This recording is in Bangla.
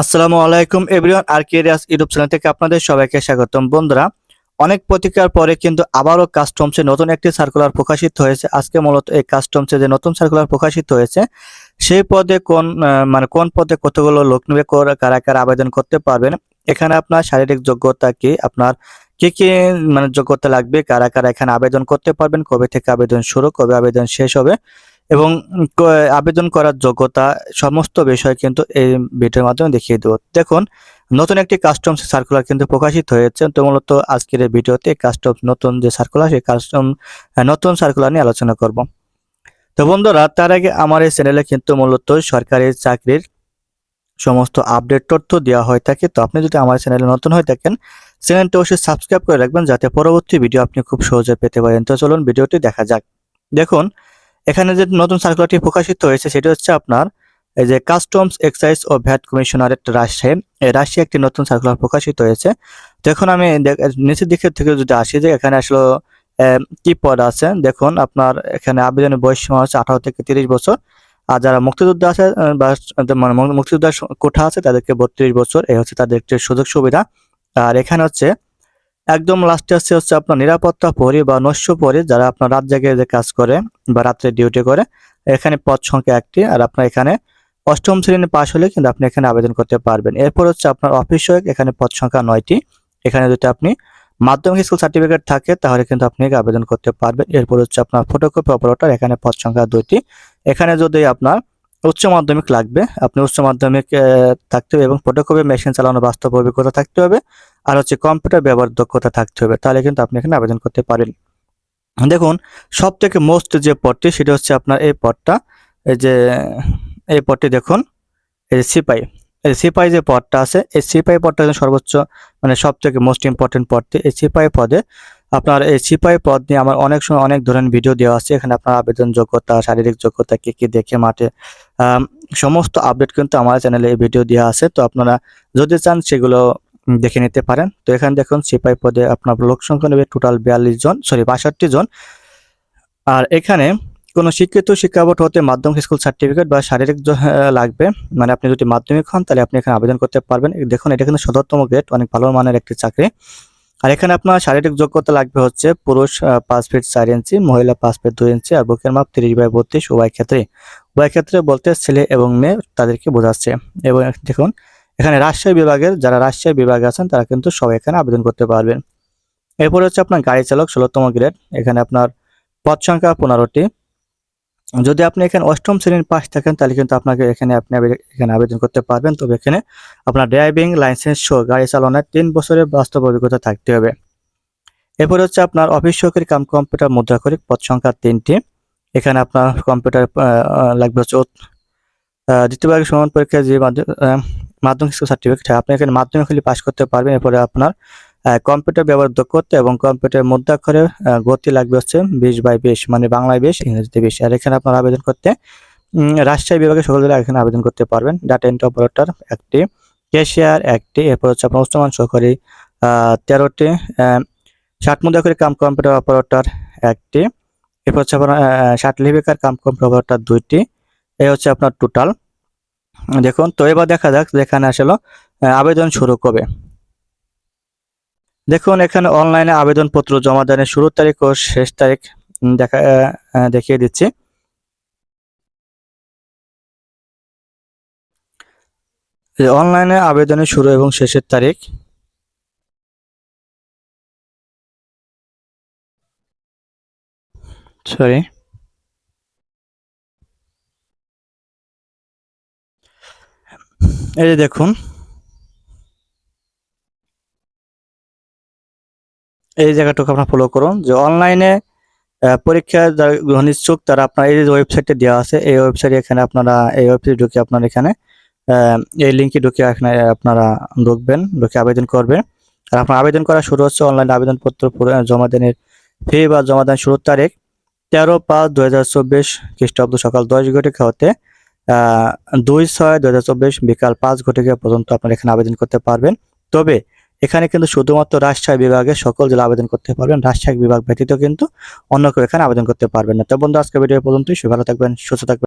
আসসালামু আলাইকুম এভরিওয়ান আর কেরিয়াস ইউটিউব চ্যানেল থেকে আপনাদের সবাইকে স্বাগতম। বন্ধুরা, অনেক প্রতিকার পরে কিন্তু আবারও কাস্টমসে নতুন একটি সার্কুলার প্রকাশিত হয়েছে। আজকে মূলত এই কাস্টমসে যে নতুন সার্কুলার প্রকাশিত হয়েছে, সেই পদে কোন মানে কোন পদে কতগুলো লোক নিবে কারা কারা আবেদন করতে পারবেন, এখানে আপনার শারীরিক যোগ্যতা কি, আপনার কি কি মানে যোগ্যতা লাগবে, কারা কারা এখানে আবেদন করতে পারবেন, কবে থেকে আবেদন শুরু, কবে আবেদন শেষ হবে এবং আবেদন করার যোগ্যতা সমস্ত বিষয় কিন্তু এই ভিডিওর মাধ্যমে দেখিয়ে দেবো। দেখুন, নতুন একটি কাস্টমস সার্কুলার কিন্তু প্রকাশিত হয়েছে। তো মূলত আজকের এই ভিডিওতে কাস্টমস নতুন যে সার্কুলার সেই কাস্টম নতুন সার্কুলার নিয়ে আলোচনা করব। তো বন্ধুরা, তার আগে আমার এই চ্যানেলে কিন্তু মূলত সরকারি চাকরির সমস্ত আপডেট তথ্য দেওয়া হয়ে থাকে। তো আপনি যদি আমার চ্যানেলে নতুন হয়ে থাকেন চ্যানেলটি অবশ্যই সাবস্ক্রাইব করে রাখবেন, যাতে পরবর্তী ভিডিও আপনি খুব সহজে পেতে পারেন। তো চলুন ভিডিওটি দেখা যাক। দেখুন এখানে যে নতুন সার্কুলারটি প্রকাশিত হয়েছে, সেটি হচ্ছে আপনার, এই যে কাস্টমস এক্সাইজ ও ভ্যাট কমিশনারেট রাজশাহী এই রাজশাহী একটি নতুন সার্কুলার প্রকাশিত হয়েছে। তো এখন আমি নিচের দিকের থেকে যদি আসি, যে এখানে আসলে কি পদ আছে, দেখুন আপনার এখানে আবেদনের বয়স সীমা হচ্ছে আঠারো থেকে তিরিশ বছর। আর যারা মুক্তিযোদ্ধা আছে বা মানে মুক্তিযোদ্ধার কোঠা আছে, তাদেরকে বত্রিশ বছর, এই হচ্ছে তাদের একটি সুযোগ সুবিধা। আর এখানে হচ্ছে একদম লাস্টে আছে হচ্ছে আপনার নিরাপত্তা পরি বা নস্য পরি, যারা আপনার রাত জায়গায় যে কাজ করে বা রাত্রে ডিউটি করে, এখানে পদ সংখ্যা একটি আর আপনার এখানে অষ্টম শ্রেণি পাশ হলে কিন্তু আপনি এখানে আবেদন করতে পারবেন। এরপর হচ্ছে আপনার অফিস এখানে পদ সংখ্যা নয়টি। এখানে যদি আপনি মাধ্যমিক স্কুল সার্টিফিকেট থাকে, তাহলে কিন্তু আপনি আবেদন করতে পারবেন। এরপর হচ্ছে আপনার ফটোকপি অপারেটর এখানে পদ সংখ্যা দুইটি। এখানে যদি আপনার উচ্চ মাধ্যমিক লাগবে, আপনি উচ্চ মাধ্যমিক থাকতে হবে এবং ফটোকপি মেশিন চালানোর বাস্তব অভিজ্ঞতা থাকতে হবে। আর হচ্ছে কম্পিউটার ব্যবহার দক্ষতা থাকতে হবে, তাহলে কিন্তু আপনি এখানে আবেদন করতে পারেন। দেখুন সব থেকে মোস্ট যে পদটি, সেটা হচ্ছে আপনার এই পদটা, এই যে, এই পদটি দেখুন, এই সিপাই এই সিপাই যে পদটা আছে, এই সিপাই পদটা সর্বোচ্চ মানে সব থেকে মোস্ট ইম্পর্টেন্ট পদটি। এই সিপাই পদে আপনার, এই সিপাই পদ নিয়ে আমার অনেক সময় অনেক ধরনের ভিডিও দেওয়া আছে, এখানে আপনার আবেদন যোগ্যতা, শারীরিক যোগ্যতা, কী কী দেখে মাঠে সমস্ত আপডেট কিন্তু আমার চ্যানেলে এই ভিডিও দেওয়া আছে। তো আপনারা যদি চান সেগুলো দেখে নিতে পারেন। তো এখানে দেখুন সিপাই পদে আপনার লোক সংখ্যা নেবে টোটাল বিয়াল্লিশ জন সরি বাষট্টি জন। আর এখানে কোনো শিক্ষিত শিক্ষা বোর্ড হতে মাধ্যমিক স্কুল সার্টিফিকেট বা শারীরিক লাগবে। মানে আপনি যদি মাধ্যমিক হন, তাহলে আপনি এখানে আবেদন করতে পারবেন। দেখুন, এটা কিন্তু সদরতম গ্রেড অনেক ভালো মানের একটি চাকরি। আর এখানে আপনার শারীরিক যোগ্যতা লাগবে হচ্ছে পুরুষ পাঁচ ফিট চার ইঞ্চি মহিলা পাঁচ ফিট দুই ইঞ্চি আর বুকের মাপ তিরিশ বাই বত্রিশ উভয় ক্ষেত্রে উভয় ক্ষেত্রে বলতে ছেলে এবং মেয়ে তাদেরকে বোঝাচ্ছে। এবং দেখুন এখানে রাজশাহী বিভাগের যারা রাজশাহী বিভাগে আছেন, তারা কিন্তু সবাই এখানে আবেদন করতে পারবেন। এরপরে হচ্ছে আপনার গাড়ি চালক, ষোলোতম গ্রেড। এখানে আপনার পদ সংখ্যা পনেরোটি। যদি আপনি এখানে অষ্টম শ্রেণির পাশ থাকেন, তাহলে কিন্তু আপনাকে এখানে আপনি এখানে আবেদন করতে পারবেন। তবে এখানে আপনার ড্রাইভিং লাইসেন্স সহ গাড়ি চালানোর তিন বছরের বাস্তব অভিজ্ঞতা থাকতে হবে। এরপরে হচ্ছে আপনার অফিস সহকারী কাম কম্পিউটার মুদ্রা মুদ্রাক্ষরিক পদ সংখ্যা তিনটি। এখানে আপনার কম্পিউটার লাগবে হচ্ছে দ্বিতীয় ভাগের সমান পরীক্ষা যে মাধ্যমিক স্কুল সার্টিফিকেট আপনি এখানে মাধ্যমিক হলে পাস করতে পারবেন। এরপরে আপনার কম্পিউটার ব্যবহার দক্ষতা এবং কম্পিউটার মুদ্রাক্ষরে আহ, গতি লাগবে হচ্ছে বিশ বাই বিশ মানে বাংলায় বিশ ইংরেজিতে বিশ। আর এখানে আপনার আবেদন করতে রাজশাহী বিভাগের সকল জেলায় এখানে আবেদন করতে পারবেন। ডাটা এন্ট্রি অপারেটর একটি ক্যাশিয়ার একটি এরপর হচ্ছে আপনার উচ্চমান সহকারী তেরোটি ষাট মুদ্রাক্ষরিক কাম কম্পিউটার অপারেটর একটি এরপর হচ্ছে আপনার ষাট লিপিকার কাম কম্পিউটার অপারেটর দুইটি এই হচ্ছে আপনার টোটাল দেখুন, তো এবার দেখা যাক যেখানে আসলে আবেদন শুরু কবে। দেখুন, এখানে অনলাইনে আবেদনপত্র জমা দানের শুরু তারিখ ও শেষ তারিখ দেখা দেখিয়ে দিচ্ছি। অনলাইনে আবেদনের শুরু এবং শেষের তারিখ। সরি এই যে দেখুন। এই জায়গাটুকু আপনার ফলো করুন। যে অনলাইনে পরীক্ষা যারা গ্রহণ ইচ্ছুক তারা আপনার এই যে ওয়েবসাইটটা দেওয়া আছে এই ওয়েবসাইটে এখানে আপনারা এই ওয়েবসাইটে ঢুকে আপনার এখানে এই লিঙ্কে ঢুকে এখানে আপনারা ঢুকবেন ঢুকে আবেদন করবেন। আর আপনার আবেদন করা শুরু হচ্ছে অনলাইন আবেদনপত্র জমা দানের ফি বা জমা দান শুরুর তারিখ তেরো পাঁচ দুই হাজার চব্বিশ খ্রিস্টাব্দ সকাল দশ হতে আহ, দুই ছয় দু বিকাল পাঁচ ঘটিকা পর্যন্ত আপনারা এখানে আবেদন করতে পারবেন। তবে এখানে কিন্তু শুধুমাত্র রাজশাহী বিভাগে সকল জেলা আবেদন করতে পারবেন। রাজশাহী বিভাগ ব্যতীত কিন্তু অন্য কেউ এখানে আবেদন করতে পারবেন না। তো বন্ধু আজকে ভিডিও পর্যন্তই। সবাই ভালো থাকবেন, সুস্থ থাকবেন।